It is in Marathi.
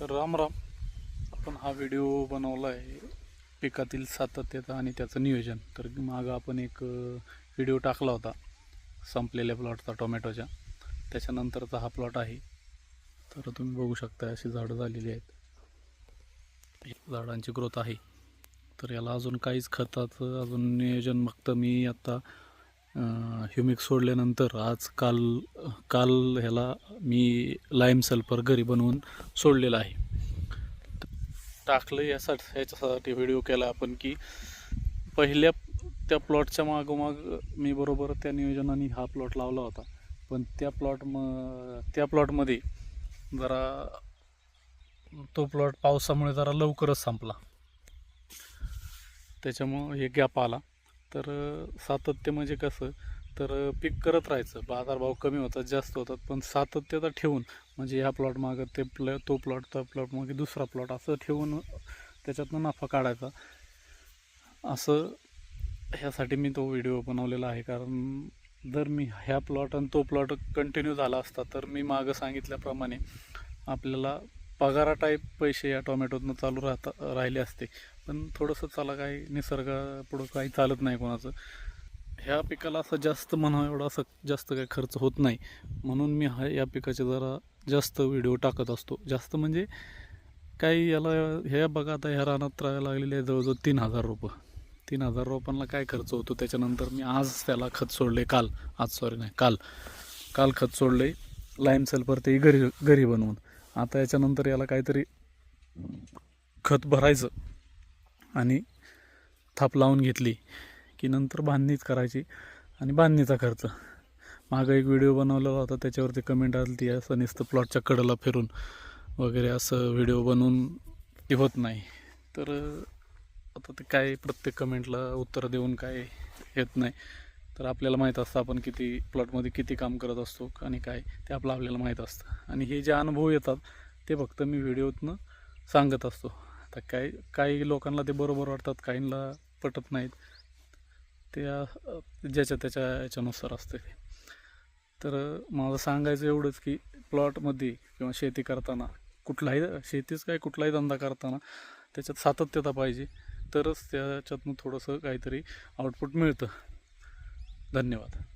तर राम राम. आपण हा व्हिडिओ बनवला आहे पिकातील सातत्यता आणि त्याचं नियोजन. तर मागं आपण एक व्हिडिओ टाकला होता संपलेल्या प्लॉटचा टोमॅटोच्या. त्याच्यानंतरचा हा प्लॉट आहे. तर तुम्ही बघू शकता अशी झाडं झालेली आहेत. झाडांची ग्रोथ आहे. तर याला अजून काहीच खताचं अजून नियोजन बघतं मी आत्ता ह्युमिक सोडल्यानंतर आज काल काल ह्याला मी लाईम सल्फर घरी बनवून सोडलेला आहे. टाकलं यासाठी ह्याच्यासाठी व्हिडिओ केला आपण की पहिल्या त्या प्लॉटच्या मागोमाग मी बरोबर त्या नियोजनाने हा प्लॉट लावला होता. पण त्या प्लॉट म त्या प्लॉटमध्ये जरा तो प्लॉट पावसामुळे जरा लवकरच संपला. त्याच्यामुळं हे गॅप आला. तर सातत्य म्हणजे कसं? तर पीक करत राहायचं. बाजारभाव कमी होतात जास्त होतात पण सातत्यता ठेवून म्हणजे ह्या प्लॉट मागं ते प्ल तो प्लॉट त्या प्लॉट मागे दुसरा प्लॉट असं ठेवून त्याच्यातनं नफा काढायचा. असं ह्यासाठी मी तो व्हिडिओ बनवलेला आहे. कारण जर मी ह्या प्लॉट आणि तो प्लॉट कंटिन्यू झाला असता तर मी मागं सांगितल्याप्रमाणे आपल्याला पगारा टाईप पैसे या टोमॅटोतनं चालू राहता राहिले असते. पण थोडंसं चला काही निसर्गापुढं काही चालत नाही कोणाचं. ह्या पिकाला असं जास्त म्हणावं एवढा असं जास्त काही खर्च होत नाही. म्हणून मी हा या पिकाचे जरा जास्त व्हिडिओ टाकत असतो. जास्त म्हणजे काही याला ह्या बघा आता ह्या रानात राहायला लागलेले आहे जवळजवळ तीन हजार रुपये तीन हजार रुपयांना काय खर्च होतो? त्याच्यानंतर मी आज त्याला खत सोडले काल. आज सॉरी नाही काल. काल खत सोडले. लाईम सल्फर ते घरी घरी बनवून. आता याच्यानंतर याला काहीतरी खत भरायचं आणि थाप लावून घेतली की नंतर बांधणीच करायची आणि बांधणीचा खर्च. मागं एक व्हिडिओ बनवलेला होता त्याच्यावरती कमेंट आली ती असं नुसतं प्लॉटच्या कडेला फिरून वगैरे असं व्हिडिओ बनवून ते होत नाही. तर आता ते काय प्रत्येक कमेंटला उत्तर देऊन काय येत नाही. तर आपल्याला माहीत असतं आपण किती प्लॉटमध्ये किती काम करत असतो आणि काय ते आपलं आपल्याला माहीत असतं. आणि हे जे अनुभव येतात ते फक्त मी व्हिडिओतनं सांगत असतो. आता काही काही लोकांना ते बरोबर वाटतात काहींना पटत नाहीत. त्या ज्याच्या त्याच्या याच्यानुसार असते ते. तर माझं सांगायचं एवढंच की प्लॉटमध्ये किंवा शेती करताना कुठलाही शेतीच काय कुठलाही धंदा करताना त्याच्यात सातत्यता पाहिजे. तरच त्याच्यातनं थोडंसं काहीतरी आउटपुट मिळतं. धन्यवाद.